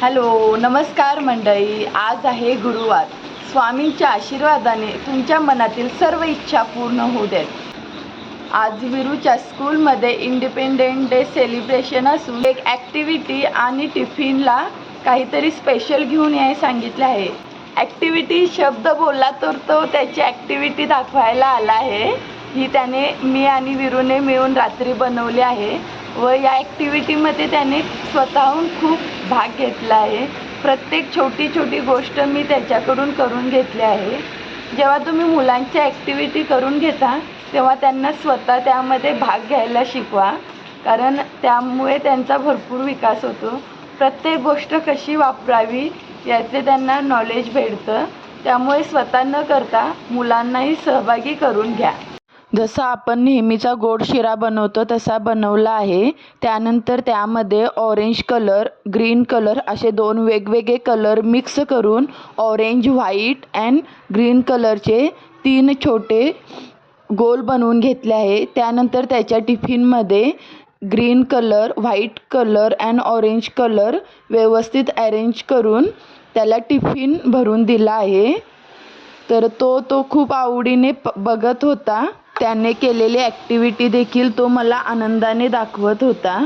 Hello नमस्कार मंडळी. आज आहे गुरुवार. स्वामींच्या आशीर्वादाने तुमच्या मनातील सर्व इच्छा पूर्ण होऊ देत. आज विरूच्या स्कूलमध्ये इंडिपेंडेंट डे सेलिब्रेशन असून एक ॲक्टिव्हिटी आणि टिफिनला काहीतरी स्पेशल घेऊन याय सांगितले आहे. ॲक्टिव्हिटी शब्द बोलला तर तो त्याची ॲक्टिव्हिटी दाखवायला आला आहे. ही त्याने मी आणि विरूने मिळून रात्री बनवली आहे व या ॲक्टिव्हिटीमध्ये त्याने स्वतःहून खूप भाग घेतला आहे. प्रत्येक छोटी छोटी गोष्ट मी त्याच्याकडून करून घेतली आहे. जेव्हा तुम्ही मुलांच्या ॲक्टिव्हिटी करून घेता तेव्हा त्यांना स्वतः त्यामध्ये भाग घ्यायला शिकवा. कारण त्यामुळे त्यांचा भरपूर विकास होतो. प्रत्येक गोष्ट कशी वापरावी याचे त्यांना नॉलेज भेटतं. त्यामुळे स्वतः न करता मुलांनाही सहभागी करून घ्या. जसा आपण नेहमीचा गोड शिरा बनवतो तसा बनवला आहे. त्यानंतर त्यामध्ये ऑरेंज कलर ग्रीन कलर असे दोन वेगवेगळे कलर मिक्स करून ऑरेंज व्हाईट अँड ग्रीन कलरचे तीन छोटे गोल बनवून घेतले आहे. त्यानंतर त्याच्या टिफिनमध्ये green colour white colour and orange colour व्यवस्थित अरेंज करून त्याला टिफिन भरून दिला आहे. तर तो तो खूप आवडीने प बघत होता. त्याने केलेली ॲक्टिव्हिटी देखील तो मला आनंदाने दाखवत होता.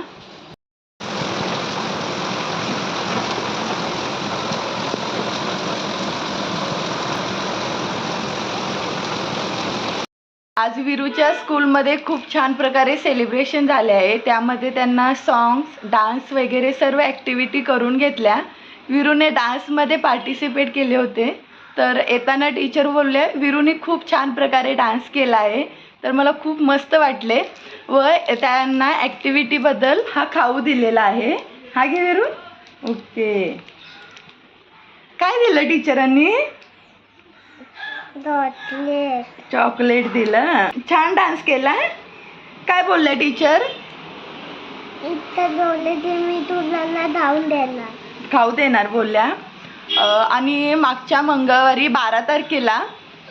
आज विरूच्या स्कूलमध्ये खूप छान प्रकारे सेलिब्रेशन झाले आहे. त्यामध्ये त्यांना सॉंग्स डान्स वगैरे सर्व ॲक्टिव्हिटी करून घेतल्या. विरूने डान्समध्ये पार्टिसिपेट केले होते. तर येताना टीचर बोलले विरूने खूप छान प्रकारे डान्स केला आहे. तर मला खूप मस्त वाटले व त्यांना ॲक्टिव्हिटीबद्दल हा खाऊ दिलेला आहे. हा घे विरू. ओके. काय दिलं टीचरांनी? चॉकलेट दिलं. छान डान्स केला. काय बोलल्या टीचर? इथं बोलले ते मी तुला धावून देणार. खाऊ देणार बोलल्या. आणि मागच्या मंगळवारी बारा तारखेला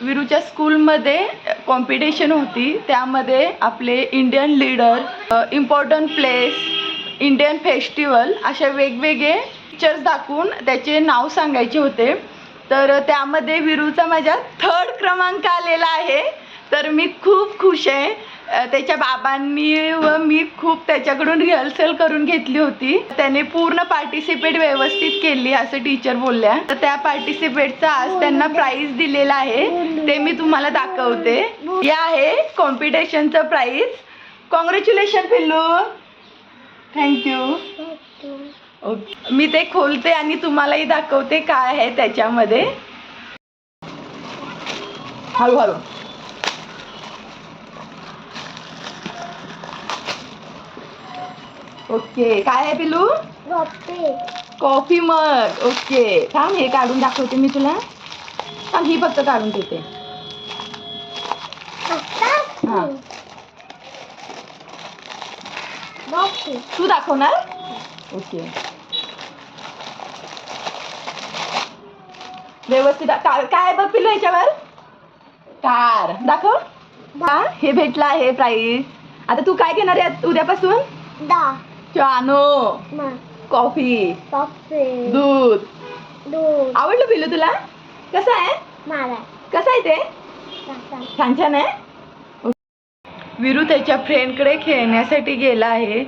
विरूच्या स्कूलमध्ये कॉम्पिटिशन होती. त्यामध्ये आपले Indian leader important place Indian festival अशा वेगवेगळे पिक्चर्स दाखवून त्याचे नाव सांगायचे होते. तर त्यामध्ये विरूचा माझ्या थर्ड क्रमांक आलेला आहे. तर मी खूप खुश आहे. त्याच्या बाबांनी व मी खूप त्याच्याकडून रिहर्सल करून घेतली होती. त्याने पूर्ण पार्टिसिपेट व्यवस्थित केली असं टीचर बोलल्या. तर त्या पार्टिसिपेटचा आज त्यांना प्राईज दिलेला आहे. ते मी तुम्हाला दाखवते. हे आहे कॉम्पिटिशनचं प्राईज कॉंग्रॅच्युलेशन पिल्लू. थँक्यू ओके मी ते खोलते आणि तुम्हालाही दाखवते काय आहे त्याच्यामध्ये. हळूहळू. ओके. काय आहे पिलू कॉफी. मग. ओके. थांब हे काढून दाखवते मी तुला. थांब ही फक्त काढून देते हा. तू दाखवणार? ओके. व्यवस्थित. काय बघ पिलू याच्यावर? कार दाखव. हा हे भेटलं आहे प्राईज आता तू काय घेणार आहे उद्यापासून? दा. चानो कॉफी गप्पे दूध. दूध. आवडलं पिलू तुला? कसं आहे? कसं आहे ते? छान. छान आहे? विरू त्याच्या फ्रेंडकडे खेळण्यासाठी गेला आहे.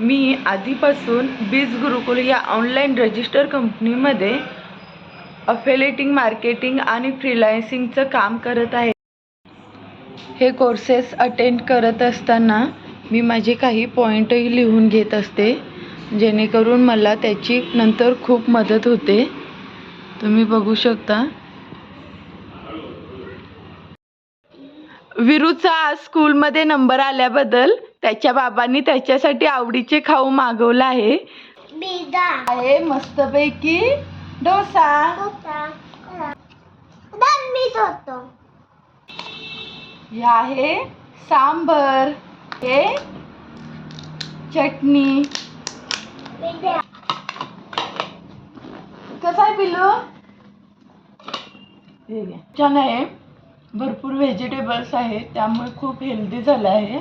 मी आधीपासून बीज गुरुकुल या ऑनलाईन रजिस्टर कंपनीमध्ये अफिलेटिंग मार्केटिंग आणि फ्रीलान्सिंगचं काम करत आहे. हे कोर्सेस अटेंड करत असताना मी माझे काही पॉईंटही लिहून घेत असते जेणेकरून मला त्याची नंतर खूप मदत होते. तुम्ही बघू शकता. विरूचा आज स्कूलमध्ये नंबर आल्याबद्दल त्याच्या बाबांनी त्याच्यासाठी आवडीचे खाऊ मागवला आहे. आहे मस्तपैकी डोसा. हे आहे सांबर. हे चटणी. कसं आहे पिल्लू? छान आहे. भरपूर व्हेजिटेबल्स आहेत त्यामुळे खूप हेल्दी झालं आहे.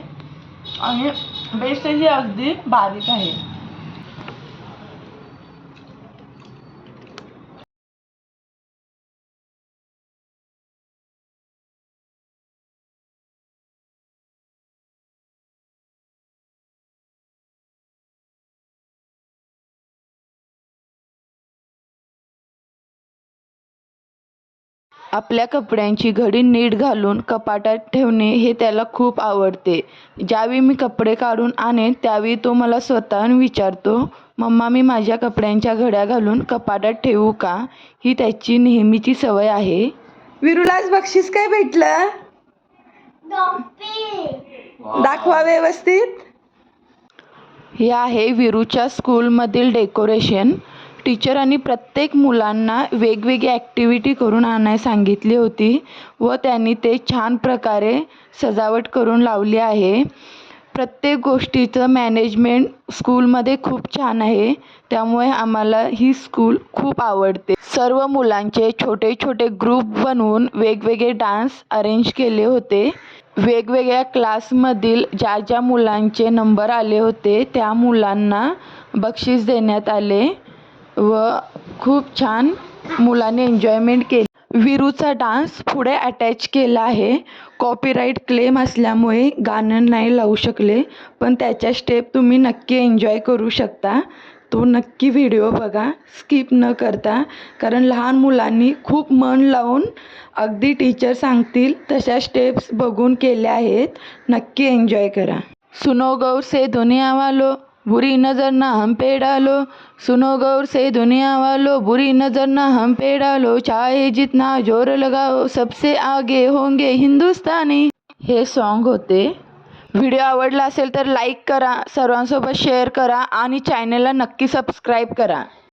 आणि बेसही अगदी बारीक आहे. आपल्या कपड्यांची घडी नीट घालून कपाटात ठेवणे हे त्याला खूप आवडते. ज्यावेळी मी कपडे काढून आणेन त्यावेळी तो मला स्वतःहून विचारतो मम्मा मी माझ्या कपड्यांच्या घड्या घालून कपाटात ठेवू का? ही त्याची नेहमीची सवय आहे. विरूला आज बक्षीस काय भेटलं? दाखवा व्यवस्थित. हे आहे विरूच्या स्कूलमधील डेकोरेशन. टीचरांनी प्रत्येक मुलांना वेगवेगळी ॲक्टिव्हिटी करून आणाय सांगितली होती व त्यांनी ते छान प्रकारे सजावट करून लावली आहे. प्रत्येक गोष्टीचं मॅनेजमेंट स्कूलमध्ये खूप छान आहे. त्यामुळे आम्हाला ही स्कूल खूप आवडते. सर्व मुलांचे छोटे छोटे ग्रुप बनवून वेगवेगळे डान्स अरेंज केले होते. वेगवेगळ्या क्लासमधील ज्या ज्या मुलांचे नंबर आले होते त्या मुलांना बक्षीस देण्यात आले. व खूप छान मुलांनी एन्जॉयमेंट केली. विरूचा डान्स पुढे अटॅच केला आहे. कॉपीराईट क्लेम असल्यामुळे गाणं नाही लावू शकले पण त्याच्या स्टेप तुम्ही नक्की एन्जॉय करू शकता. तो नक्की व्हिडिओ बघा स्किप न करता कारण लहान मुलांनी खूप मन लावून अगदी टीचर सांगतील तशा स्टेप्स बघून केल्या आहेत. नक्की एन्जॉय करा. सुनो गौर से दुनिया वालो बुरी नज़र ना हम पे डालो। सुनो गौर से दुनिया वालों बुरी नज़र ना हम पे डालो। चाहे जितना जोर लगाओ सबसे आगे होंगे हिंदुस्तानी। हे सॉन्ग होते। व्हिडिओ आवडला असेल तर लाईक करा सर्वांसोबत शेअर करा आणि चॅनलला नक्की सबस्क्राईब करा.